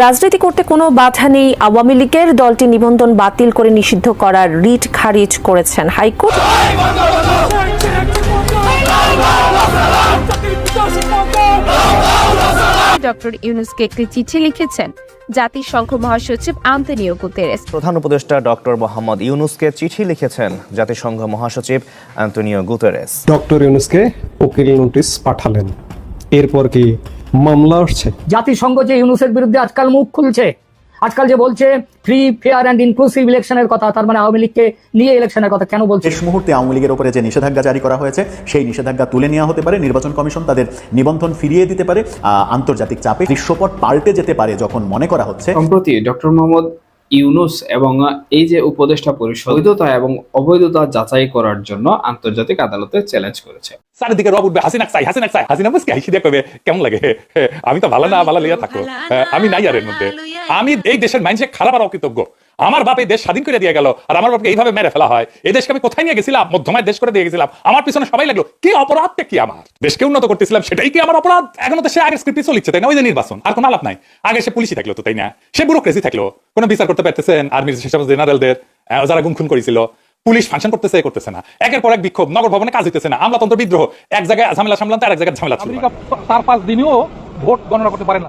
রাজনীতি করতে কোনো বাধা নেই। আওয়ামী লীগের দলটি নিবন্ধন বাতিল করে নিষিদ্ধ করার রিট খারিজ করেছেন হাইকোর্ট। ডক্টর ইউনুসকে একটি চিঠি লিখেছেন জাতিসংঘ মহাসচিব আন্তনিও গুতেরেস। প্রধান উপদেষ্টা ডক্টর মোহাম্মদ ইউনুসকে চিঠি লিখেছেন জাতিসংঘ মহাসচিব অ্যান্টনিও গুতেরেস। ডক্টর ইউনুসকে উকিল নোটিশ পাঠালেন। এরপর কি মামলা আসছে। জাতিসংঘ যে ইউনুসের বিরুদ্ধে আজকাল মুখ খুলছে আজকাল যে বলছে ফ্রি ফেয়ার অ্যান্ড ইনক্লুসিভ ইলেকশনের কথা তার মানে আওয়ামী লীগকে নিয়ে ইলেকশনের কথা কেন বলছে? শেষ মুহূর্তে আওয়ামী লীগের উপরে যে নিষেধাজ্ঞা জারি করা হয়েছে সেই নিষেধাজ্ঞা তুলে নেওয়া হতে পারে নির্বাচন কমিশন তাদের নিবন্ধন ফিরিয়ে দিতে পারে আহ, আন্তর্জাতিক চাপে দৃশ্যপট পাল্টে যেতে পারে যখন মনে করা হচ্ছে। সম্প্রতি ডক্টর মোহাম্মদ ইউনুস এবং এই যে উপদেষ্টা পরিষদ বৈধতা এবং অবৈধতা যাচাই করার জন্য আন্তর্জাতিক আদালতে চ্যালেঞ্জ করেছে। চারিদিকে হাসিনা বুঝকে হাসি কেমন লাগে? আমি তো ভালো না ভালো লিয়া থাকো। হ্যাঁ, আমি নাই আর এর মধ্যে। আমি এই দেশের মানুষের খারাপ আর অকৃতজ্ঞ। আমার বাপ এই দেশ স্বাধীন করে দিয়ে গেল, আর আমার বাপকে এইভাবে মেরে ফেলা হয়। এই দেশকে আমি কোথায় নিয়ে গেছিলাম? মধ্যমায় দেশ করে দিয়ে গেছিলাম। আমার পিছনে সবাই লাগল, কি অপরাধটা কি আমার? দেশকে উন্নত করতেছিলাম, সেটাই কি আমার অপরাধ? এখনও তো সে আগের স্ক্রিপ্টে চলিচ্ছে, তাই না? ওই যে নির্বাচন, আর কোনো আলাপ নাই। আগে সে পুলিশই থাকল তো, তাই না? সে ব্যুরোক্রেসি থাকল, কোনো বিচার করতে পারতেছেন আর্মির সেসব জেনারেলদের যারা গুম খুন করেছিল। পুলিশ ফাংশন করতেছে করতেছে না। একের পর এক বিক্ষোভ, নগর ভবনে কাজ হইতেছে না। আমলাতন্ত্র বিদ্রোহ, এক জায়গায় ঝামেলা সামলান আর এক জায়গায় ঝামেলা চার পাঁচ দিনেও ভোট গণনা করতে পারে না।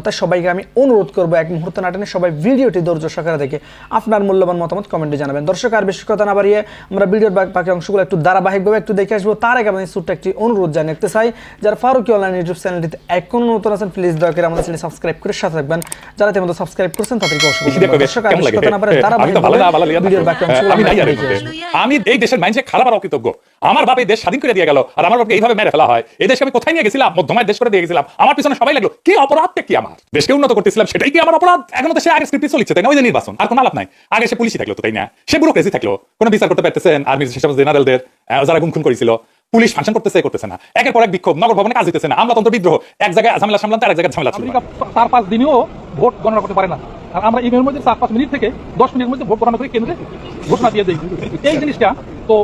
তাই সবাইকে আমি অনুরোধ করব এক মুহূর্ত নাটনে সবাই ভিডিওটি ধৈর্য সহকারে দেখে আপনার মূল্যবান মতামত কমেন্টে জানাবেন। দর্শক আর বেশি কথা না বাড়িয়ে আমরা ভিডিওর বাকি- অংশগুলো একটু ধারাবাহিকভাবে একটু দেখে আসব। তার আগে আমাদের ছোট্ট একটি অনুরোধ জানিয়ে রাখতে চাই যারা ফারুকি অনলাইন ইউটিউব চ্যানেলটিতে এখনও নতুন আছেন প্লিজ দয়া করে আমাদের চ্যানেল সাবস্ক্রাইব করে সাথে থাকবেন। যারা তেমন সাবস্ক্রাইব করছেন তাদেরকে। কবে দর্শক আর বেশি কথা না বাড়িয়ে হে, আমি তো ভালো না ভালো লিয়া ভিডিওর বাকি অংশগুলো আমি এই দেশের মানুষের খারাপ আর অকৃতজ্ঞ। আমার বাপ এই দেশ স্বাধীন করে দিয়ে গেল আর আমার বাপকে এইভাবে মেরে ফেলা হয়। এই দেশকে আমি কোথায় নিয়ে গেছিলাম? মধ্যমায় দেশ করে দিয়ে গেছিলাম। আমার পিছনে সবাই লাগল কি অপরাধটা কি আমার? দেশকে উন্নত করতেছিলাম সেটাই কি আমার অপরাধ? এখনও তো সে আগের স্ক্রিপ্টে চলিচ্ছে তাই না? ওই যে নির্বাচন আর কোনো আলাপ নাই। আগে সে পুলিশই থাকল তো তাই না? সে ব্যুরোক্রেসি থাকল কোনো বিচার করতে পারতেছেন? আর্মির সেসব জেনারেলদের যারা গুম খুন করেছিল পুলিশ ফাংশন করতেছে করতেছে না। একের পর এক বিক্ষোভ নগর ভবনে কাজ দিতেছে না। আমলাতন্ত্র বিদ্রোহ এক জায়গায় ঝামেলা সামলান আর এক জায়গায় ঝামেলা চার পাঁচ দিনেও ভোট গণনা করতে পারে না? আর আমরা ইমের মধ্যে চার, পাঁচ মিনিট থেকে দশ মিনিটের মধ্যে ভোট গণনা করে কেন্দ্রে ঘোষণা দিয়ে দিই। এই জিনিসটা তো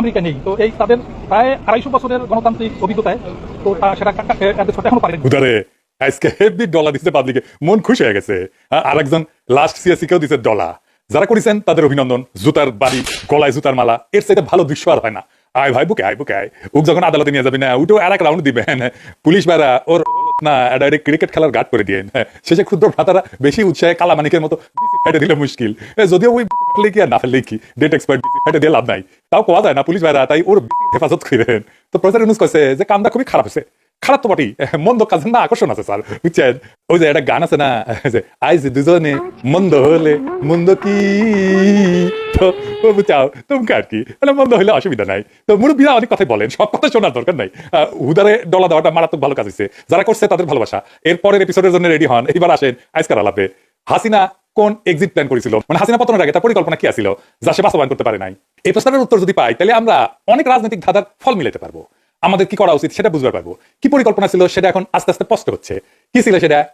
আমেরিকা নেই। তো এই তাদের প্রায় আড়াইশো বছরের গণতান্ত্রিক অভিজ্ঞতায় তো সেটা এখনও পারেনি। আজকে হেভি ডলার দিতে পাবলিকে। মন খুশি হয়ে গেছে। আর একজন লাস্ট সিএসি দিছে ডলার যারা করেছেন, তাদের অভিনন্দন। জুতার বাড়ি, গলায় জুতার মালা, এর চাইতে ভালো দৃশ্য আর হয় না। আয় ভাই, বুকে আয় বুকে আয়। ওক যখন আদালতে নিয়ে যাবি না, উঠেও আর এক রাউন্ড দিবেন। পুলিশ বেড়া ওর না ডাইরেক্ট ক্রিকেট খেলার গার্ড করে দিয়ে। শেষে ক্ষুদ্র ভ্রাতারা বেশি উৎসাহে কালামানিকের মতো ফেটে দিলে মুশকিল। এ, যদিও ওই ফেটলে কি আর না ফেললে কি? ডেট এক্সপার্ট ফেটে দিয়ে লাভ নাই। তাও কোয়া যায় না পুলিশ ভাইরা তাই ওর হেফাজত করেন। তো প্রচার ইউনুস যে কামটা খুবই খারাপ হয়েছে খারাপ তো বটেই মন্দ কাজের না আকর্ষণ আছে স্যার বুঝছেন ওই যে একটা গান আছে না যে আইজ দুজনে মন্দ হলে মন্দ কি আর কি মানে মন্দ হলে অসুবিধা নাই তো মুরব্বীরা অনেক কথাই বলেন সব কথা শোনার দরকার নাই ডলা দেওয়াটা মারাত্মক ভালো কাজ যারা করছে তাদের ভালোবাসা এর পরের এপিসোডের জন্য রেডি হন আসেন আজকাল আলাপে হাসিনা কোন এক্সিট প্ল্যান করেছিল মানে হাসিনা পতনের আগে তার পরিকল্পনা কি ছিল যা সে বাস্তবায়ন করতে পারে নাই এই প্রশ্নের উত্তর যদি পাই তাহলে আমরা অনেক রাজনৈতিক ধাঁধার ফল মিলাতে পারব আমাদের কি করা উচিত সেটা বুঝবার পারব। কি পরিকল্পনা ছিল সেটা এখন আস্তে আস্তে স্পষ্ট হচ্ছে। কি ছিল সেটা?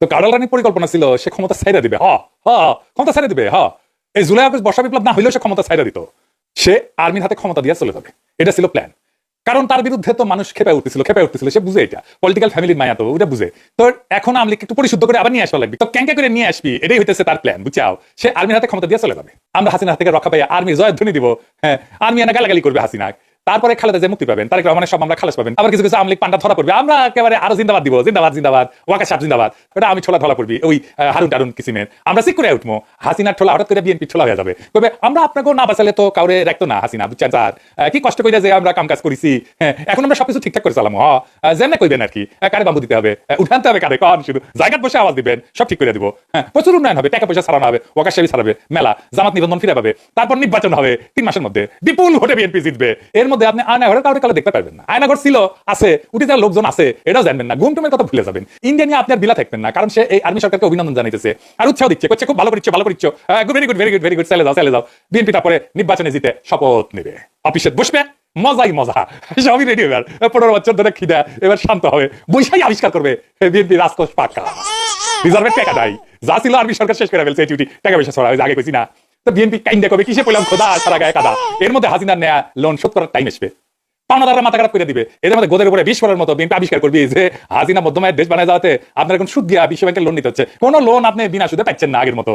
তো কার্ডাল রানীর পরিকল্পনা ছিল, সে ক্ষমতা ছাইরা দিবে। হ হ, ক্ষমতা ছাইরা দিবে, হ। এই জুলাই আগস্ট বর্ষা বিপ্লব না হইলেও সে ক্ষমতা ছাইরা দিত। সে আর্মির হাতে ক্ষমতা দিয়ে চলে যাবে। এটা ছিল প্ল্যান কারণ তার বিরুদ্ধে তো মানুষ খেপে উঠতেছিল খেপে উঠতেছিল সে বুঝে এটা। পলিটিক্যাল ফ্যামিলির মায়া তো ওটা বুঝে। তো এখন আমলিকে একটু পরিশুদ্ধ করে আবার নিয়ে আসা লাগবে। তো ক্যাঙ্কে করে নিয়ে আসবি, এটাই হইতেছে তার প্ল্যান বুঝাও সে আর্মির হাতে ক্ষমতা দিয়ে চলে যাবে। আমরা হাসিনা থেকে রক্ষা পাই আর্মি জয়ধ্বনি ধ্বনি দিব হ্যাঁ আর্মি এনে গালাগালি করবে হাসিনা তারপরে খালেদা যে মুক্তি পাবেন, তারেক রহমানের সব আমরা খালাস পাবেন। আবার কিছু কিছু আমলিক পান্ডা ধরা পড়বে। আমরা একেবারে আরও জিন্দাবাদ দিব, জিন্দাবাদ জিন্দাবাদ, ওয়াকা সাপ জিন্দাবাদ। এটা আমি ছোলা ধরা পড়বি, ওই হারুন টারুন কিসিমের। আমরা ঠিক করে উঠবো, হাসিনার ঠোলা, হঠাৎ করে বিএনপি ঠোলা হয়ে যাবে। তবে আমরা আপনাকেও না বাঁচালে তো কাউরে রাখতো না হাসিনা, বুঝছেন স্যার? কি কষ্ট করে যে আমরা কাম কাজ করেছি? হ্যাঁ এখন আমরা সবকিছু ঠিকঠাক করে চালামো, হ? যেমনে কইবেন আর কি। কারে বাম্বু দিতে হবে? উঠানতে হবে কারে? কন? শুধু জায়গায় বসে আওয়াজ দিবেন, সব ঠিক করে দিব। হ্যাঁ প্রচুর উন্নয়ন হবে, টাকা পয়সা ছাড়ানো হবে, ওয়াকা সেবি ছাড়াবে, মেলা, জামাত নিবন্ধন ফিরে পাবে তারপর নির্বাচন হবে তিন মাসের মধ্যে। বিপুল ভোটে বিএনপি জিতবে। এর মধ্যে আপনি আয়নাঘরের কাউকে কাউকে দেখতে পারবেন না। আয়নাঘর ছিল, আছে, উঠে যাওয়ার লোকজন আছে, এটাও জানবেন না। গুমটুমের কথা ভুলে যাবেন। ইন্ডিয়া নিয়ে আপনি আর বিলা থাকবেন না, কারণ সে এই আর্মি সরকারকে অভিনন্দন জানাইতেছে আর উৎসাহ দিচ্ছে, করছে, খুব ভালো করছ ভালো করছ very good very good very good চলে যাও চলে যাও। বিএনপি তারপরে নির্বাচনে জিতে শপথ নেবে। অফিসে বসবে, মজাই মজা। সবই রেডি এবার। পনেরো বছর ধরে খিদা, এবার শান্ত হবে। বৈশাই আবিষ্কার করবে। বিএনপি রাজকোষ পাকা। রিজার্ভের টাকা নাই। যা ছিল আর্মি সরকার শেষ করে ফেলছে ডিউটি টাকা পয়সা ছড়া আগে কইছি না। তো বিএনপি কাইন্ডা কবে? কিসে পেলাম খোদা, সারা গায়ে কাদা। এর মধ্যে হাসিনার নেয়া লোন শোধ করার টাইম আসবে। পাওনাদাররা মাথা খারাপ করে দিবে। এদের মধ্যে গোদের উপরে বিষ করার মতো বিএনপি আবিষ্কার করবি। যে হাজিনা মধ্যমায়ের দেশ বানায় যাওয়াতে আপনার এখন সুদ দিয়ে বিশ্ব ব্যাংকের লোন নিতে হচ্ছে। কোনো লোন আপনি বিনা সুদে পাচ্ছেন না আগের মতো।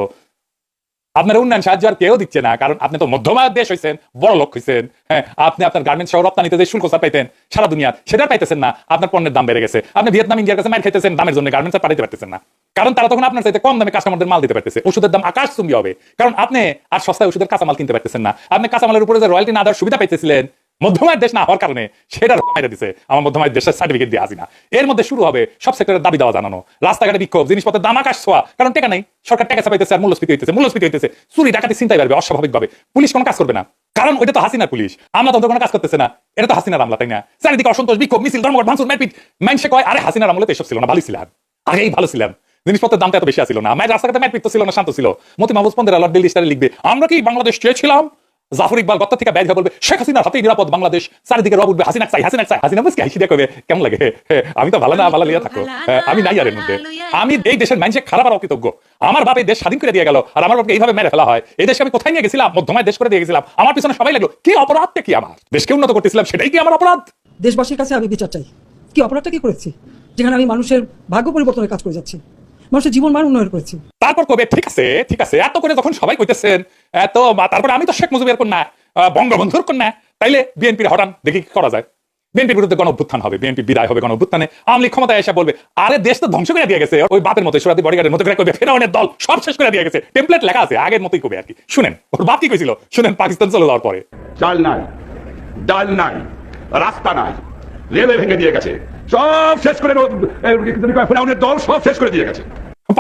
আপনার উন্নয়ন সাহায্য আর কেউ দিচ্ছে না, কারণ আপনি তো মধ্যমায়ের দেশ হয়েছেন বড় লোক হয়েছেন হ্যাঁ আপনি আপনার গার্মেন্টস সহ রপ্তানিতে যে শুল্ক পাইতেন, সারা দুনিয়া, সেটা পাইতেছেন না, আপনার পণ্যের দাম বেড়ে গেছে, আপনি ভিয়েতনাম, ইন্ডিয়ার কাছে মার খাইতেছেন, দামের জন্য গার্মেন্টস পাঠাতে পারতেছেন না। কারণ তারা তখন আপনার চাইতে কম দামে কাস্টমারদের মাল দিতে পারতেছে, ওষুধের দাম আকাশ চুম্বি হবে, কারণ আপনি আর সস্তায় ওষুধের কাঁচামাল কিনতে পারতেছেন না। আপনি কাঁচামালের উপরে যে রয়্যালটি না দেওয়ার সুবিধা পাইতেছিলেন মধ্যমায়ের দেশ না হওয়ার কারণে সেটা মেরে দিছে। আমার মধ্যমায়ের দেশের সার্টিফিকেট দিয়ে আসি না এর মধ্যে শুরু হবে সব সেক্টরের দাবি দেওয়া জানানো। রাস্তাঘাটে বিক্ষোভ, জিনিসপত্রের দাম আকাশ ছোঁয়া। কারণ টাকা নেই, সরকার টাকা চাপাইতেছে আর মূল্যস্ফীতি হইতেছে মূল্যস্ফীতি হইতেছে। চুরি, ডাকাতি চিন্তাই পারবে অস্বাভাবিকভাবে। পুলিশ কোনো কাজ করবে না। কারণ ওইটা তো হাসিনার পুলিশ। আমরা তো কোনো কাজ করতেছে না। এটা তো হাসিনার আমলা, তাই না? চারিদিকে অসন্তোষ, বিক্ষোভ, মিছিল, ধর্মঘট, ভাঙচুর, মারপিট। মানুষে কয়, আরে হাসিনার আমলে তো এসব ছিল না ভালো ছিলাম। আগেই ভালো ছিলাম। জিনিসপত্রের দামটা এত বেশি ছিল না। মায়ের রাস্তাঘাটে মারপিট তো ছিল না, শান্ত ছিল। মতি মাহবুজ পন্দের আলার দিল্লি স্টারে লিখবে, আমরা কি বাংলাদেশ চেয়েছিলাম? জাফর ইকবাল গত্তা থেকে ব্যাগ বলবে শেখ হাসিনার হাতেই নিরাপদ বাংলাদেশ। চারিদিকে রব উঠবে হাসিনা চাই হাসিনা চাই। হাসিনা বুঝকে হাসি দেখবে কেমন লাগে? আমি তো ভালো না ভালো লিয়া থাকো। আমি নাই আর এর মধ্যে। আমি এই দেশের মানুষে খারাপ আর অকৃতজ্ঞ। আমার বাপ এই দেশ স্বাধীন করে দিয়ে গেল আর আমার বাপকে এইভাবে মেরে ফেলা হয়। এই দেশকে আমি কোথায় নিয়ে গেছিলাম? মধ্যমায় দেশ করে দিয়ে গেছিলাম। আমার পিছনে সবাই লাগল। কি অপরাধটা কি আমার? দেশকে উন্নত করতেছিলাম সেটাই কি আমার অপরাধ? দেশবাসীর কাছে আমি বিচার চাই। কি অপরাধটা কি করেছি? যেখানে আমি মানুষের ভাগ্য পরিবর্তনের কাজ করে যাচ্ছি। মানুষের জীবন মান উন্নয়ন করেছি। তারপর কবে ঠিক আছে ঠিক আছে। এত করে যখন সবাই কইতেছেন এত তারপর আমি তো শেখ মুজিবের কন্যা বঙ্গবন্ধুর কন্যা। তাইলে বিএনপির হঠাৎ দেখি কি করা যায়? বিএনপির বিরুদ্ধে গণ অভ্যুত্থান হবে বিএনপি বিদায় হবে গণ অভ্যুত্থানে আওয়ামী লীগ ক্ষমতায় এসে বলবে আরে দেশ তো ধ্বংস করে দিয়ে গেছে। ওই বাপের মতো সুরাদি বডিগার্ডের মতো করে কইবে ফেরাউনের দল সব শেষ করে দিয়ে গেছে। টেমপ্লেট লেখা আছে আগের মতোই কবে আর কি। শুনেন ওর বাপ কি কইছিল? শুনেন পাকিস্তান চলে যাওয়ার পরে। চাল নাই ডাল নাই রাস্তা নাই রেলে ভেঙে দিয়ে গেছে। সব শেষ করে ফেরাউনের দল সব শেষ করে দিয়ে গেছে।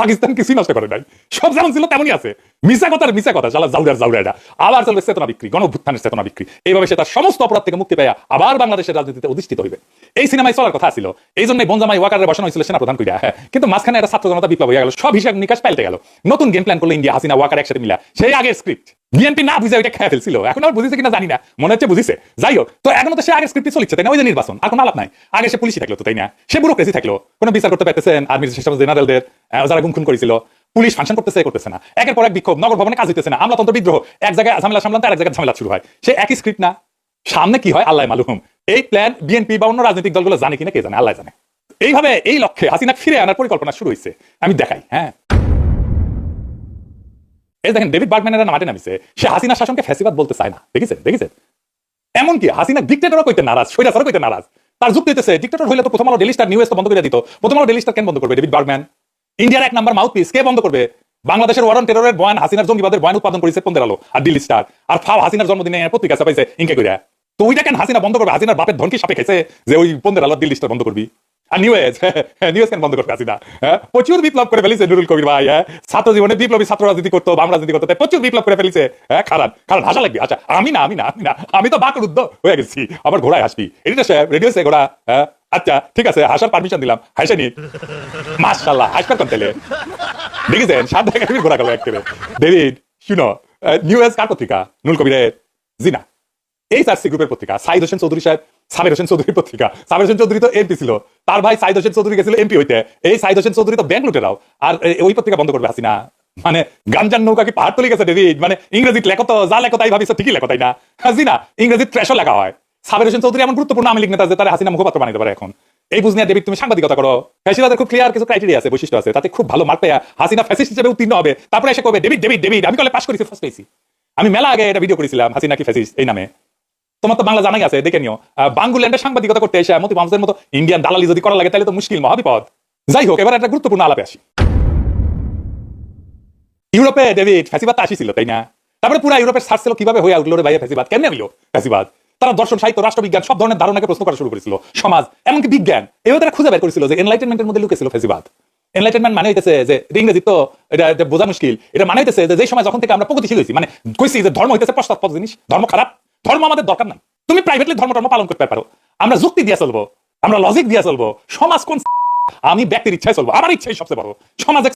পাকিস্তান কিছুই নষ্ট করে নাই? সব যেমন ছিল তেমনই আছে। মিসা কথার মিসা কথা, শালা জাউদার জাউদাটা আবার চলবে চেতনা বিক্রি, গণভুত্থানের চেতনা বিক্রি। এইভাবে সে তার সমস্ত অপরাধ থেকে মুক্তি পেয়ে আবার বাংলাদেশের রাজনীতিতে অধিষ্ঠিত হইবে। এই সিনেমায় চলার কথা ছিল এই জন্য বনজামাই ওয়াকারে বসানো হয়েছিল সেনা প্রধান কইরা। হ্যাঁ কিন্তু মাঝখানে একটা ছাত্র জনতা বিপ্লব হয়ে গেল। সব হিসাব নিকাশ পাল্টে গেল। নতুন গেম প্ল্যান করল ইন্ডিয়া, হাসিনা, ওয়াকার একসাথে মিলা। সেই আগের স্ক্রিপ্ট বিএনপি না বুঝে ওইটা খেয়ে ফেলছিল। এখন আর বুঝেছে কিনা জানি না। মনে হচ্ছে বুঝিছে। যাই হোক, তো এখনও তো সে আগের স্ক্রিপ্ট চলছে তাই না? ওই যে নির্বাচন। কোনো আলাপ নাই। আগে সে পুলিশই থাকল তো, তাই না? সে ব্যুরোক্রেসি থাকল। কোনো বিচার করতে পারতেছেন আর্মির জেনারেলদের যারা গুম খুন করেছিল। পুলিশ ফাংশন করতেছে করতেছে না। একের পর এক বিক্ষোভ, নগর ভবনে কাজ হইতেছে না, আমলাতন্ত্র বিদ্রোহ। এক জায়গায় ঝামেলা সামলাতে আর এক জায়গায় ঝামেলা শুরু হয়। সে একই স্ক্রিপ্ট না। সামনে কি হয়? আল্লাহ মালুম। এই প্ল্যান বিএনপি বা অন্য রাজনৈতিক দলগুলো জানে কিনা কে জানে? আল্লাহ জানে। এইভাবে এই লক্ষ্যে হাসিনা ফিরে আনার পরিকল্পনা শুরু হয়েছে আমি দেখাই হ্যাঁ। এই দেখেন ডেভিড বার্গম্যানের মাঠে নামিছে। সে হাসিনা শাসনকে ফ্যাসিবাদ বলতে চায় না। দেখেছেন? দেখেছেন? এমনকি হাসিনা ডিক্টেটরও কইতে নারাজ, স্বৈরাচারও কইতে নারাজ। তার যুক্তি হইতেছে ডিক্টেটর হইলে তো প্রথম আলো ডেলি স্টার নিউজ তো বন্ধ করে দিত। প্রথম আলো ডেলি স্টার কেন বন্ধ করবে ডেভিড বার্গম্যান ইন্ডিয়ার এক নাম্বার মাউথপিস কে বন্ধ করবে? বাংলাদেশের ওয়ারন টেররের বয়ান হাসিনার জঙ্গিবাদের বয়ান উৎপাদন করেছে পন্দের আলো। আর দিল্লি স্টার। আর ফাও হাসিনার জন্মদিনে পত্রিকা ছাপাইছে ইনকে কইরা। তো ওইটা কেন হাসিনা বন্ধ করবে? হাসিনার বাপের ধনকি সাপে খেছে যে ওই পন্দের আলো দিল্লি স্টার বন্ধ করবি। আর নিউজ নিউজ কেন বন্ধ করবে হাসিনা? হ্যাঁ? প্রচুর বিপ্লব করে ফেলিছে নুরুল কবির ভাই হ্যাঁ? ছাত্র জীবনে বিপ্লবী ছাত্র রাজনীতি করতো, বাম রাজনীতি করতো প্রচুর বিপ্লব করে ফেলিছে। হ্যাঁ খারাপ খারাপ হাসা লাগবে। আচ্ছা আমি না আমি না আমি না, আমি তো বাক রুদ্ধ হয়ে গেছি। আবার ঘোড়ায় হাসবি। সাহেব রেডিও সে ঘোড়া হ্যাঁ? আচ্ছা ঠিক আছে, হাসার পারমিশন দিলাম। হাসেনি মাশাল্লাহ হাসবার কোন তেলে? দেখেছেন? সাত দেখা ঘোরা গেল একেবারে ডেভিড শুনো নিউজ কার পত্রিকা? নুল কবিরের জি না এই চারসি গ্রুপের পত্রিকা। সাইদ হোসেন চৌধুরী সাহেব, সাবের হোসেন চৌধুরীর পত্রিকা। সাবের হোসেন চৌধুরী তো এমপি ছিল। তার ভাই সাইদ হোসেন চৌধুরী গেছিল এমপি হইতে। এই সাইদ হোসেন চৌধুরী তো ব্যাংক লুটেরাও। আর ওই পত্রিকা বন্ধ করবে হাসিনা। মানে গাঞ্জার নৌকা কি পাহাড় তলি গেছে ডেভিড মানে ইংরেজি লেখো তো, যা লেখো তাই ভাবিস ঠিকই লেখো তাই না? হাসিনা ইংরেজি ট্রেশও লেখা হয়। সাবের হোসেন চৌধুরী এমন গুরুত্বপূর্ণ আমি নেতা যে তারা হাসিনা মুখপাত্র বানাইতে পারে এখন। এই বুঝ নিয়ে ডেভিড তুমি সাংবাদিকতা করো। ফ্যাসিবাদের খুব ক্লিয়ার কিছু ক্রাইটেরিয়া আছে, বৈশিষ্ট্য আছে। তাতে খুব ভালো মার্ক হাসিনা ফ্যাসিস্ট হিসেবে উত্তীর্ণ হবে। তারপরে এসে কবে? ডেভিড ডেভিড ডেভিড আমি কলে পাস করেছি? ফার্স্ট পেয়েছি। আমি মেলা আগে এটা ভিডিও করেছিলাম, হাসিনা কি ফ্যাসিস্ট এই নামে। তোমার তো বাংলা জানাই আছে, দেখে নিও। বাঙ্গুল্যান্ডে সাংবাদিকতা করতে এসে মতি মামসের মতো ইন্ডিয়ান দালালি যদি করা লাগে, তাহলে তো মুশকিল, মহাবিপদ। যাই হোক, এবার একটা গুরুত্বপূর্ণ আলাপে আসি। ইউরোপে, ডেভিড, ফ্যাসিবাদ আসিছিল, তাই না? তারপরে পুরো ইউরোপের সার্চ ছিল কীভাবে হয়ে উঠল রে ভাইয়া ফ্যাসিবাদ? কেমনে হইল ফ্যাসিবাদ? তারা দর্শন, সাহিত্য, রাষ্ট্রবিজ্ঞান সব ধরনের ধারণাকে প্রশ্ন করা শুরু করেছিল। সমাজ, এমনকি বিজ্ঞান এভাবে তারা খুঁজে বের করেছিল যে এনলাইটেনমেন্টের মধ্যে লুকেছিল ফ্যাসিবাদ এনলাইটেনমেন্ট মানে হইতেছে যে ইংরেজি তো এটা বোঝা মুশকিল। এটা মানে হইতেছে যে সময় যখন থেকে আমরা প্রগতিশীল হয়েছি। মানে কইছি যে ধর্ম হইতেছে পশ্চাৎপদ জিনিস, ধর্ম খারাপ। ধর্ম আমাদের দরকার নাই। তুমি প্রাইভেটলি ধর্ম ধর্ম পালন করতে পারো। আমরা যুক্তি দিয়ে চলবো। আমরা লজিক দিয়ে চলবো। সমাজ কোন আমি ব্যক্তির ইচ্ছায় চলবো। আমার ইচ্ছাই সবচেয়ে বড়। সমাজে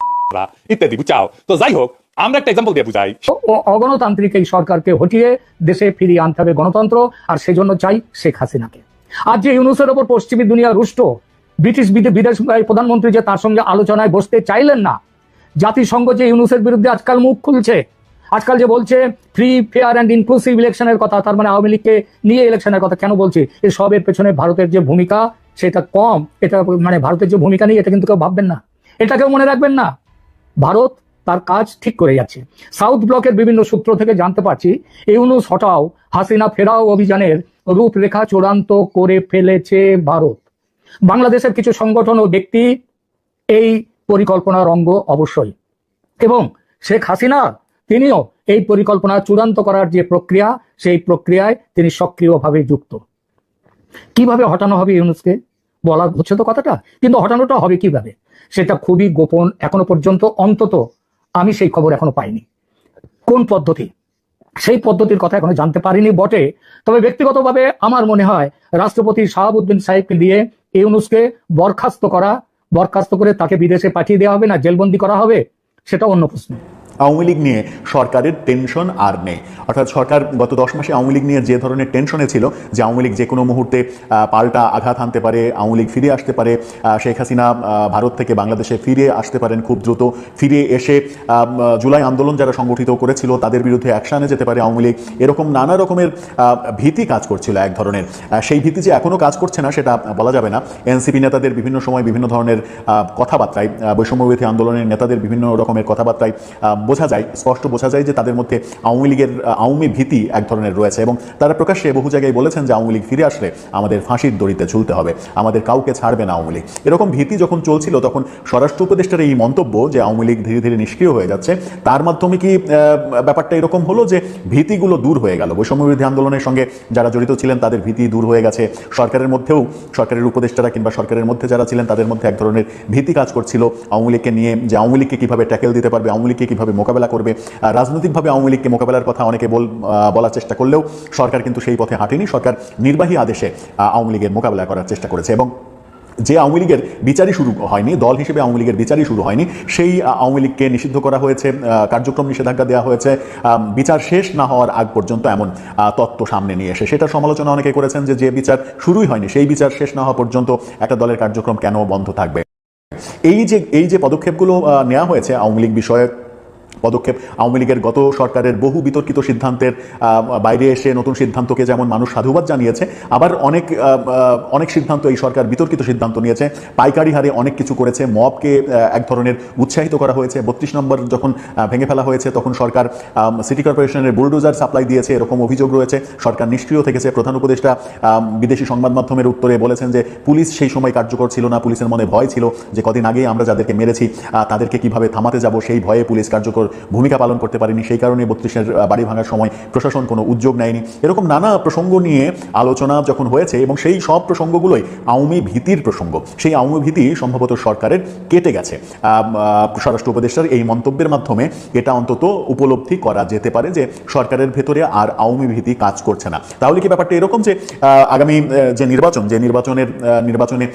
ইত্যাদি, বুঝাও। তো যাই হোক আমরা একটা এক্সাম্পল দিয়ে বুঝাই। অগণতান্ত্রিক এই সরকারকে হটিয়ে দেশে ফিরিয়ে আনতে হবে গণতন্ত্র, আর সেজন্য চাই শেখ হাসিনাকে। আর যে ইউনুসের ওপর পশ্চিমী দুনিয়া রুষ্ট, ব্রিটিশ বিদে- বিদেশ প্রধানমন্ত্রী যে তার সঙ্গে আলোচনায় বসতে চাইলেন না, জাতিসংঘ যে ইউনুসের বিরুদ্ধে আজকাল মুখ খুলছে, আজকাল যে বলছে ফ্রি ফেয়ার অ্যান্ড ইনক্লুসিভ ইলেকশনের কথা তার মানে আওয়ামী লীগকে নিয়ে ইলেকশনের কথা কেন বলছে? এই সবের পেছনে ভারতের যে ভূমিকা, সেটা কম। এটা মানে ভারতের যে ভূমিকা নেই এটা কিন্তু কেউ ভাববেন না। এটা কেউ মনে রাখবেন না। ভারত তার কাজ ঠিক করে যাচ্ছে। সাউথ ব্লকের বিভিন্ন সূত্র থেকে জানতে পারছি, ইউনুস হটাও হাসিনা ফেরাও অভিযানের রূপরেখা চূড়ান্ত করে ফেলেছে ভারত। বাংলাদেশের কিছু সংগঠন ও ব্যক্তি এই পরিকল্পনার অঙ্গ অবশ্যই। এবং শেখ হাসিনা, তিনিও এই পরিকল্পনা চূড়ান্ত করার যে প্রক্রিয়া, সেই প্রক্রিয়ায় তিনি সক্রিয়ভাবে যুক্ত। কীভাবে হটানো হবে ইউনুসকে? বলা হচ্ছে তো কথাটা, কিন্তু হটানোটা হবে কীভাবে? সেটা খুবই গোপন এখনও পর্যন্ত, অন্তত আমি সেই খবর এখনও পাইনি। কোন পদ্ধতি? সেই পদ্ধতির কথা এখনও জানতে পারিনি বটে। তবে ব্যক্তিগতভাবে আমার মনে হয় রাষ্ট্রপতি শাহাবুদ্দিন সাহেবকে দিয়ে ইউনুসকে বরখাস্ত করা, বরখাস্ত করে তাকে বিদেশে পাঠিয়ে দেওয়া হবে না, জেলবন্দি করা হবে, সেটা অন্য প্রশ্ন। আওয়ামী লীগ নিয়ে সরকারের টেনশন আর নেই। অর্থাৎ সরকার গত দশ মাসে আওয়ামী লীগ নিয়ে যে ধরনের টেনশনে ছিল যে আওয়ামী লীগ যে কোনো মুহূর্তে পাল্টা আঘাত হানতে পারে আওয়ামী লীগ ফিরে আসতে পারে শেখ হাসিনা ভারত থেকে বাংলাদেশে ফিরে আসতে পারেন খুব দ্রুত ফিরে এসে জুলাই আন্দোলন যারা সংগঠিত করেছিল তাদের বিরুদ্ধে অ্যাকশানে যেতে পারে আওয়ামী লীগ। এরকম নানা রকমের ভীতি কাজ করছিল এক ধরনের। সেই ভীতি যে এখনও কাজ করছে না সেটা বলা যাবে না। এনসিপি নেতাদের বিভিন্ন সময় বিভিন্ন ধরনের কথাবার্তায় আহ, বৈষম্যবিরোধী আন্দোলনের নেতাদের বিভিন্ন রকমের কথাবার্তায় বোঝা যায়, স্পষ্ট বোঝা যায় যে তাদের মধ্যে আওয়ামী লীগের, আওয়ামী ভীতি এক ধরনের রয়েছে এবং তারা প্রকাশ্যে বহু জায়গায় বলেছেন যে আওয়ামী লীগ ফিরে আসলে আমাদের ফাঁসির দড়িতে ঝুলতে হবে, আমাদের কাউকে ছাড়বে না আওয়ামী লীগ। এরকম ভীতি যখন চলছিল তখন স্বরাষ্ট্র উপদেষ্টার এই মন্তব্য যে আওয়ামী লীগ ধীরে ধীরে নিষ্ক্রিয় হয়ে যাচ্ছে, তার মাধ্যমে কি ব্যাপারটা এরকম হলো যে ভীতিগুলো দূর হয়ে গেল? বৈষম্যবিরোধী আন্দোলনের সঙ্গে যারা জড়িত ছিলেন তাদের ভীতি দূর হয়ে গেছে। সরকারের মধ্যেও, সরকারের উপদেষ্টারা কিংবা সরকারের মধ্যে যারা ছিলেন তাদের মধ্যে এক ধরনের ভীতি কাজ করছিল। আওয়ামী লীগকে নিয়ে যে আওয়ামী লীগকে কীভাবে ট্যাকেল দিতে পারবে, আওয়ামী লীগকে কীভাবে মোকাবেলা করবে। রাজনৈতিকভাবে আওয়ামী লীগকে মোকাবেলার কথা অনেকে বল বলার চেষ্টা করলেও সরকার কিন্তু সেই পথে হাঁটেনি। সরকার নির্বাহী আদেশে আওয়ামী লীগের মোকাবেলা করার চেষ্টা করেছে এবং যে আওয়ামী লীগের বিচারই শুরু হয়নি, দল হিসেবে আওয়ামী লীগের বিচারই শুরু হয়নি, সেই আওয়ামী লীগকে নিষিদ্ধ করা হয়েছে কার্যক্রম নিষেধাজ্ঞা দেওয়া হয়েছে বিচার শেষ না হওয়ার আগ পর্যন্ত এমন তত্ত্ব সামনে নিয়ে এসে। সেটা সমালোচনা অনেকে করেছেন যে যে বিচার শুরুই হয়নি, সেই বিচার শেষ না হওয়া পর্যন্ত একটা দলের কার্যক্রম কেন বন্ধ থাকবে? এই যে এই যে পদক্ষেপগুলো নেওয়া হয়েছে আওয়ামী লীগ বিষয়ে পদক্ষেপ। আওয়ামী লীগের গত সরকারের বহু বিতর্কিত সিদ্ধান্তের বাইরে এসে নতুন সিদ্ধান্তকে যেমন মানুষ সাধুবাদ জানিয়েছে, আবার অনেক অনেক সিদ্ধান্ত এই সরকার বিতর্কিত সিদ্ধান্ত নিয়েছে। পাইকারি হারে অনেক কিছু করেছে। মবকে এক ধরনের উৎসাহিত করা হয়েছে। বত্রিশ নম্বর যখন ভেঙে ফেলা হয়েছে, তখন সরকার সিটি কর্পোরেশনের বুলডোজার সাপ্লাই দিয়েছে, এরকম অভিযোগ রয়েছে। সরকার নিষ্ক্রিয় থেকেছে। প্রধান উপদেষ্টা বিদেশি সংবাদ মাধ্যমের উত্তরে বলেছেন যে, পুলিশ সেই সময় কার্যকর ছিল না। পুলিশের মনে ভয় ছিল যে, কদিন আগেই আমরা যাদেরকে মেরেছি তাদেরকে কীভাবে থামাতে যাব, সেই ভয়ে পুলিশ কার্যকর ভূমিকা পালন করতে পারেনি, সেই কারণে বত্রিশের বাড়ি ভাঙার সময় প্রশাসন কোনো উদ্যোগ নেয়নি। এরকম নানা প্রসঙ্গ নিয়ে আলোচনা যখন হয়েছে এবং সেই সব প্রসঙ্গগুলোই আওয়ামী ভীতির প্রসঙ্গ, সেই আওয়ামী ভীতি সম্ভবত সরকারের কেটে গেছে। স্বরাষ্ট্র উপদেষ্টার এই মন্তব্যের মাধ্যমে এটা অন্তত উপলব্ধি করা যেতে পারে যে সরকারের ভেতরে আর আওয়ামী ভীতি কাজ করছে না। তাহলে কি ব্যাপারটা এরকম যে আগামী যে নির্বাচন, যে নির্বাচনের নির্বাচনে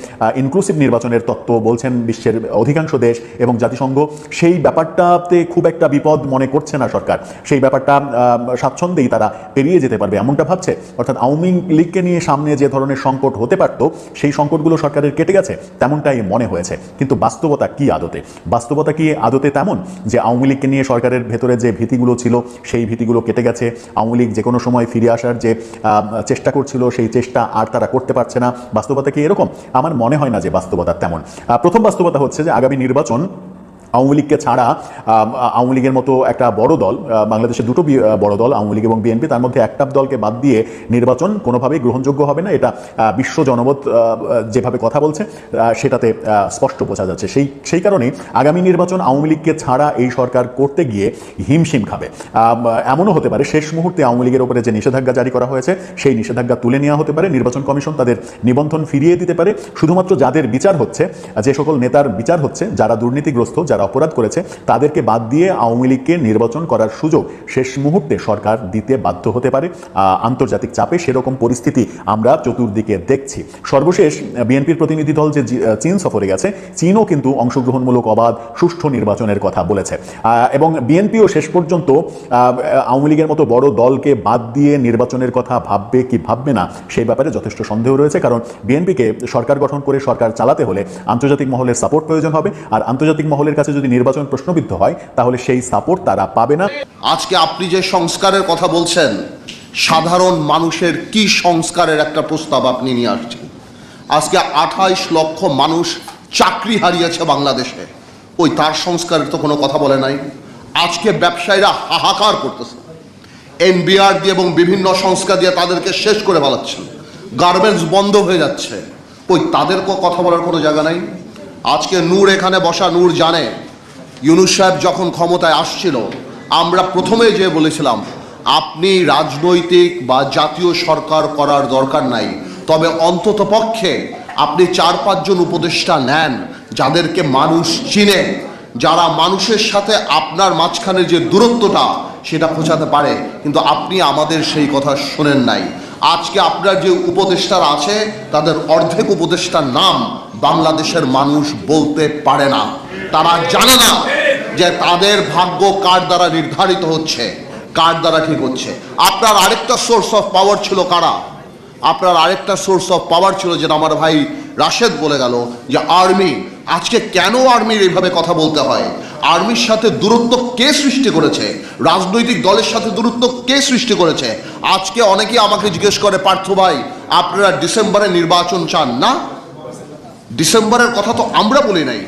ইনক্লুসিভ নির্বাচনের তত্ত্ব বলছেন বিশ্বের অধিকাংশ দেশ এবং জাতিসংঘ, সেই ব্যাপারটাতে খুব একটা বিপদ মনে করছে না সরকার। সেই ব্যাপারটা স্বাচ্ছন্দ্যেই তারা পেরিয়ে যেতে পারবে, এমনটা ভাবছে। অর্থাৎ আওয়ামী লীগকে নিয়ে সামনে যে ধরনের সংকট হতে পারত, সেই সংকটগুলো সরকারের কেটে গেছে, তেমনটাই মনে হয়েছে। কিন্তু বাস্তবতা কি আদতে? বাস্তবতা কি আদতে তেমন যে আওয়ামী লীগকে নিয়ে সরকারের ভেতরে যে ভীতিগুলো ছিল, সেই ভীতিগুলো কেটে গেছে? আওয়ামী লীগ যে কোনো সময় ফিরে আসার যে চেষ্টা করছিল, সেই চেষ্টা আর তারা করতে পারছে না। বাস্তবতা কি এরকম? আমার মনে হয় না যে বাস্তবতা তেমন। প্রথম বাস্তবতা হচ্ছে যে আগামী নির্বাচন আওয়ামী লীগকে ছাড়া আওয়ামী লীগের মতো একটা বড় দল আহ, বাংলাদেশের দুটো বড় দল আওয়ামী লীগ এবং বিএনপি তার মধ্যে একটা দলকে বাদ দিয়ে নির্বাচন কোনোভাবেই গ্রহণযোগ্য হবে না। এটা বিশ্ব জনমত যেভাবে কথা বলছে সেটাতে স্পষ্ট বোঝা যাচ্ছে। সেই সেই কারণে আগামী নির্বাচন আওয়ামী লীগকে ছাড়া এই সরকার করতে গিয়ে হিমশিম খাবে। এমনও হতে পারে শেষ মুহূর্তে আওয়ামী লীগের উপরে যে নিষেধাজ্ঞা জারি করা হয়েছে সেই নিষেধাজ্ঞা তুলে নেওয়া হতে পারে। নির্বাচন কমিশন তাদের নিবন্ধন ফিরিয়ে দিতে পারে। শুধুমাত্র যাদের বিচার হচ্ছে যে সকল নেতার বিচার হচ্ছে যারা দুর্নীতিগ্রস্ত যারা অপরাধ করেছে, তাদেরকে বাদ দিয়ে আওয়ামী লীগকে নির্বাচন করার সুযোগ শেষ মুহূর্তে সরকার দিতে বাধ্য হতে পারে। আন্তর্জাতিক চাপে সেরকম পরিস্থিতি আমরা চতুর্দিকে দেখছি। সর্বশেষ বিএনপির প্রতিনিধি দল যে চীন সফরে গেছে, চীনও কিন্তু অংশগ্রহণমূলক অবাধ, সুষ্ঠু নির্বাচনের কথা বলেছে। এবং বিএনপিও শেষ পর্যন্ত আওয়ামী লীগের মতো বড় দলকে বাদ দিয়ে নির্বাচনের কথা ভাববে কি ভাববে না, সেই ব্যাপারে যথেষ্ট সন্দেহ রয়েছে। কারণ বিএনপিকে সরকার গঠন করে সরকার চালাতে হলে আন্তর্জাতিক মহলের সাপোর্ট প্রয়োজন হবে, আর আন্তর্জাতিক মহলের কাছে যদি নির্বাচন প্রশ্নবিদ্ধ হয়, তাহলে সেই সাপোর্ট তারা পাবে না। আজকে আপনি যে সংস্কারের কথা বলছেন, সাধারণ মানুষের কি সংস্কারের একটা প্রস্তাব আপনি নিয়ে আসছেন? আজকে আঠাইশ লক্ষ মানুষ চাকরি হারিয়েছে বাংলাদেশে। ওই তার সংস্কারের তো কোনো কথা বলে নাই। আজকে ব্যবসায়ীরা হাহাকার করতেছে। এনবিআর দিয়ে এবং বিভিন্ন সংস্কার দিয়ে তাদেরকে শেষ করে ফেলাচ্ছেন গার্মেন্টস বন্ধ হয়ে যাচ্ছে। ওই তাদের কথা বলার কোনো জায়গা নাই? আজকে নূর এখানে বসা নূর জানে। ইউনুস সাহেব যখন ক্ষমতায় আসছিল, আমরা প্রথমে যে বলেছিলাম, আপনি রাজনৈতিক বা জাতীয় সরকার করার দরকার নাই, তবে অন্তত পক্ষে আপনি চার পাঁচজন উপদেষ্টা নেন যাদেরকে মানুষ চিনে, যারা মানুষের সাথে আপনার মাঝখানে যে দূরত্বটা সেটা খোঁচাতে পারে, কিন্তু আপনি আমাদের সেই কথা শোনেন নাই। আজকে আপনার যে উপদেষ্টারা আছে, তাদের অর্ধেক উপদেষ্টার নাম বাংলাদেশের মানুষ বলতে পারে না। তারা জানে না যে তাদের ভাগ্য কার দ্বারা নির্ধারিত হচ্ছে, কার দ্বারা ঠিক হচ্ছে। আপনার আরেকটা সোর্স অফ পাওয়ার ছিল কারা? আপনার আরেকটা সোর্স অফ পাওয়ার ছিল যেটা আমার ভাই রাশেদ বলে গেল, যে আর্মি আজকে কেন আর্মির এইভাবে কথা বলতে হয়? আর্মির সাথে দূরত্ব কে সৃষ্টি করেছে? রাজনৈতিক দলের সাথে দূরত্ব কে সৃষ্টি করেছে? আজকে অনেকেই আমাকে জিজ্ঞেস করে, পার্থ ভাই, আপনারা ডিসেম্বরে নির্বাচন চান না? ডিসেম্বরের কথা তো আমরা বলি নাই।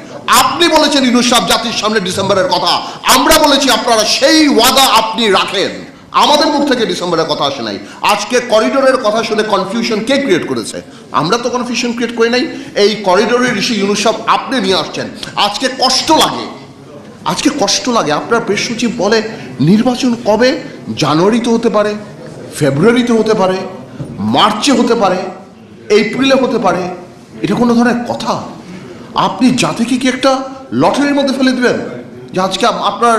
আপনি বলেছেন ইনুস সাহেব জাতির সামনে ডিসেম্বরের কথা। আমরা বলেছি আপনারা সেই ওয়াদা আপনি রাখেন। আমাদের মুখ থেকে ডিসেম্বরের কথা আসে নাই। আজকে করিডোরের কথা শুনে কনফিউশন কে ক্রিয়েট করেছে? আমরা তো কনফিউশন ক্রিয়েট করি নাই। এই করিডোরের ঋষি ইউনুস সাহেব আপনি নিয়ে আসছেন। আজকে কষ্ট লাগে। আজকে কষ্ট লাগে। আপনার প্রেস সচিব বলে নির্বাচন কবে? জানুয়ারিতে হতে পারে ফেব্রুয়ারিতে হতে পারে, মার্চে হতে পারে, এপ্রিলে হতে পারে। এটা কোনো ধরনের কথা। আপনি জাতিকে কি একটা লটারির মধ্যে ফেলে দেবেন? যে আজকে আপনার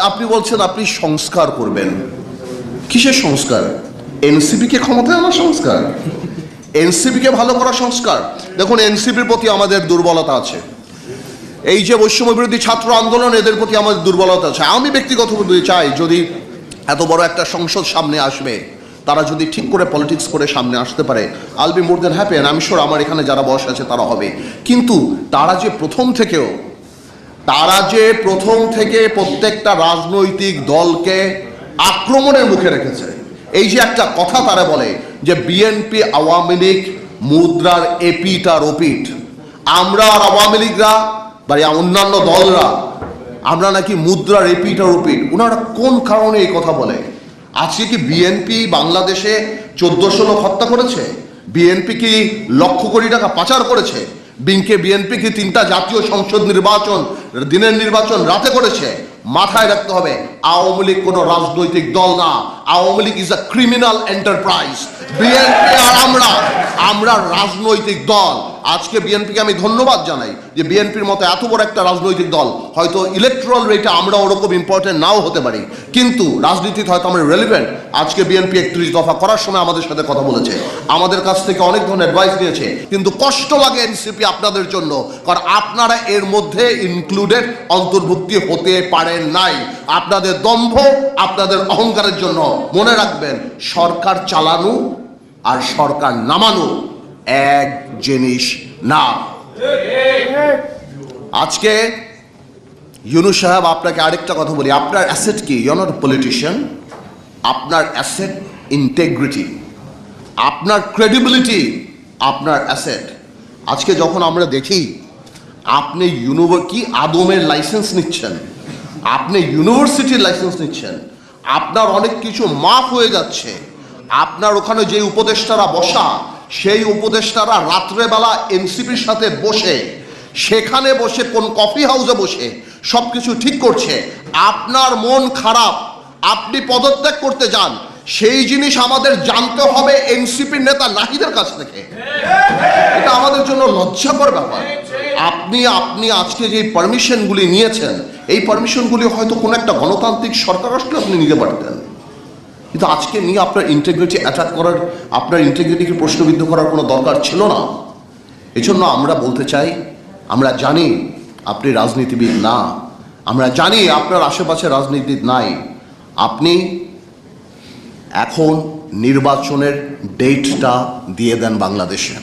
আপনি বলছেন আপনি সংস্কার করবেন। কিসের সংস্কার? এনসিপিকে ক্ষমতায় আনার সংস্কার? এনসিপিকে ভালো করা সংস্কার? দেখুন, এনসিপির প্রতি আমাদের দুর্বলতা আছে। এই যে বৈষম্য বিরোধী ছাত্র আন্দোলন, এদের প্রতি আমাদের দুর্বলতা আছে। আমি ব্যক্তিগতভাবে চাই, যদি এত বড় একটা সংসদ সামনে আসবে, তারা যদি ঠিক করে পলিটিক্স করে সামনে আসতে পারে I'll be more than happy আমি শিওর আমার এখানে যারা বয়স আছে, তারা হবে। কিন্তু তারা যে প্রথম থেকেও, তারা যে প্রথম থেকে প্রত্যেকটা রাজনৈতিক দলকে আক্রমণের মুখে রেখেছে। এই যে একটা কথা তারা বলে যে বিএনপি আওয়ামী লীগ মুদ্রার এপিট আর ওপিট আমরা আর আওয়ামী লীগরা, বা অন্যান্য দলরা, আমরা নাকি মুদ্রার এপিট আর ওপিট ওনারা কোন কারণে এই কথা বলে? আজকে কি বিএনপি বাংলাদেশে চোদ্দশো লোক হত্যা করেছে? বিএনপি কি লক্ষ কোটি টাকা পাচার করেছে? বিংকে বিএনপি কি তিনটা জাতীয় সংসদ নির্বাচন, দিনের নির্বাচন রাতে করেছে? মাথায় রাখতে হবে। আওয়ামী লীগ কোনো রাজনৈতিক দল না। Awami League is a criminal enterprise BNP আর আমরা আমরা রাজনৈতিক দল। আজকে বিএনপিকে আমি ধন্যবাদ জানাই যে বিএনপির মতো এত বড় একটা রাজনৈতিক দল, হয়তো ইলেকট্রাল রেটে আমরা ওরকম ইম্পর্টেন্ট নাও হতে পারি। কিন্তু রাজনীতিতে হয়তো আমরা রেলিভেন্ট আজকে বিএনপি একত্রিশ দফা করার সময় আমাদের সাথে কথা বলেছে। আমাদের কাছ থেকে অনেক ধরনের অ্যাডভাইস নিয়েছে। কিন্তু কষ্ট লাগে এনসিপি আপনাদের জন্য, কারণ আপনারা এর মধ্যে ইনক্লুডেড অন্তর্ভুক্তি হতে পারেন নাই। আপনাদের দম্ভ আপনাদের অহংকারের জন্য। মনে রাখবেন, সরকার চালানো আর সরকার নামানো এক জিনিস না। আজকে ইউনু সাহেব আপনাকে আরেকটা কথা বলি। আপনার অ্যাসেট কি? ইউ নট পলিটিশিয়ান আপনার অ্যাসেট ইন্টেগ্রিটি আপনার ক্রেডিবিলিটি আপনার অ্যাসেট আজকে যখন আমরা দেখি, আপনি ইউনিভার কি আদমের লাইসেন্স নিচ্ছেন? আপনি ইউনিভার্সিটির লাইসেন্স নিচ্ছেন, আপনার অনেক কিছু মাফ হয়ে যাচ্ছে, আপনার ওখানে যে উপদেষ্টারা বসা, সেই উপদেষ্টারা রাত্রেবেলা এনসিপির সাথে বসে, সেখানে বসে, কোন কফি হাউসে বসে সব কিছু ঠিক করছে, আপনার মন খারাপ, আপনি পদত্যাগ করতে যান, সেই জিনিস আমাদের জানতে হবে এনসিপির নেতা নাহিদের কাছ থেকে। এটা আমাদের জন্য লজ্জাকর ব্যাপার। আপনি আপনি আজকে যে পারমিশনগুলি নিয়েছেন, এই পারমিশনগুলি হয়তো কোনো একটা গণতান্ত্রিক সরকার আসলে আপনি নিতে পারতেন। কিন্তু আজকে নিয়ে আপনার ইন্টিগ্রিটি অ্যাটাক করার, আপনার ইন্টিগ্রিটিকে প্রশ্নবিদ্ধ করার কোনো দরকার ছিল না। এজন্য আমরা বলতে চাই, আমরা জানি আপনি রাজনীতিবিদ না, আমরা জানি আপনার আশেপাশে রাজনীতিবিদ নাই। আপনি এখন নির্বাচনের ডেটটা দিয়ে দেন বাংলাদেশে।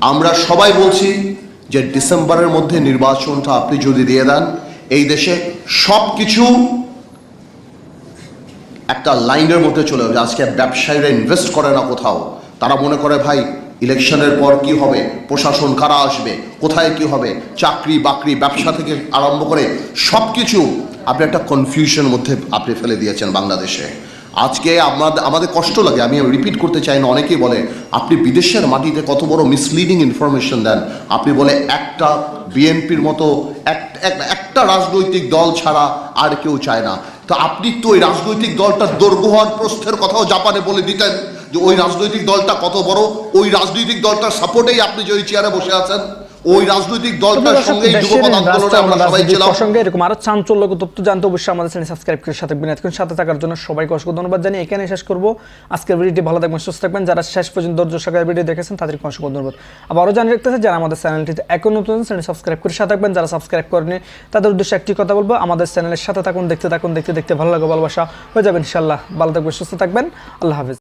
আমরা সবাই বলছি যে ডিসেম্বরের মধ্যে নির্বাচনটা আপনি যদি দিয়ে দেন, এই দেশে সব কিছু একটা লাইনের মধ্যে চলে যাবে। আজকে ব্যবসায়ীরা ইনভেস্ট করে না কোথাও। তারা মনে করে, ভাই, ইলেকশনের পর কি হবে? প্রশাসন কারা আসবে? কোথায় কি হবে? চাকরি, বাকরি, ব্যবসা থেকে আরম্ভ করে সব কিছু আপনি একটা কনফিউশনের মধ্যে আপনি ফেলে দিয়েছেন বাংলাদেশে। আজকে আমাদের আমাদের কষ্ট লাগে। আমি রিপিট করতে চাই না, অনেকেই বলে, আপনি বিদেশের মাটিতে কত বড় মিসলিডিং ইনফরমেশন দেন? আপনি বলে, একটা বিএনপির মতো, এক- এক- একটা রাজনৈতিক দল ছাড়া আর কেউ চায় না। তো আপনি তো ওই রাজনৈতিক দলটার দৈর্ঘ্য হওয়ার প্রস্থের কথাও জাপানে বলে দিতেন যে, ওই রাজনৈতিক দলটা কত বড়? ওই রাজনৈতিক দলটার সাপোর্টেই আপনি যে ওই চেয়ারে বসে আছেন? ওই রাজনৈতিক দলটার সঙ্গেই যুগপৎ আন্দোলনে আমরা সবাই ছিলাম। প্রসঙ্গে এরকম আরও চাঞ্চল্যকর তথ্য জানতে অবশ্যই আমাদের চ্যানেল সাবস্ক্রাইব করে সাথে এতক্ষণ সাথে থাকার জন্য সবাইকে অসংখ্য ধন্যবাদ জানিয়ে এখানে শেষ করব। আজকের ভিডিওটি ভালো থাকবেন সুস্থ থাকবেন। যারা শেষ পর্যন্ত ধৈর্য সহকারে ভিডিও দেখেছেন তাদেরকে অসংখ্য ধন্যবাদ। আবারও জানিয়ে রাখতেছে যারা আমাদের চ্যানেলটিতে এখন নতুন চ্যানেল সাবস্ক্রাইব করে সাথে থাকবেন। যারা সাবস্ক্রাইব করেনি তাদের উদ্দেশ্যে একটি কথা বলব আমাদের চ্যানেলের সাথে থাকুন দেখতে থাকুন দেখতে দেখতে ভালো লাগে ভালোবাসা হয়ে যাবে ইনশাল্লাহ ভালো থাকবেন সুস্থ থাকবেন। আল্লাহ হাফিজ।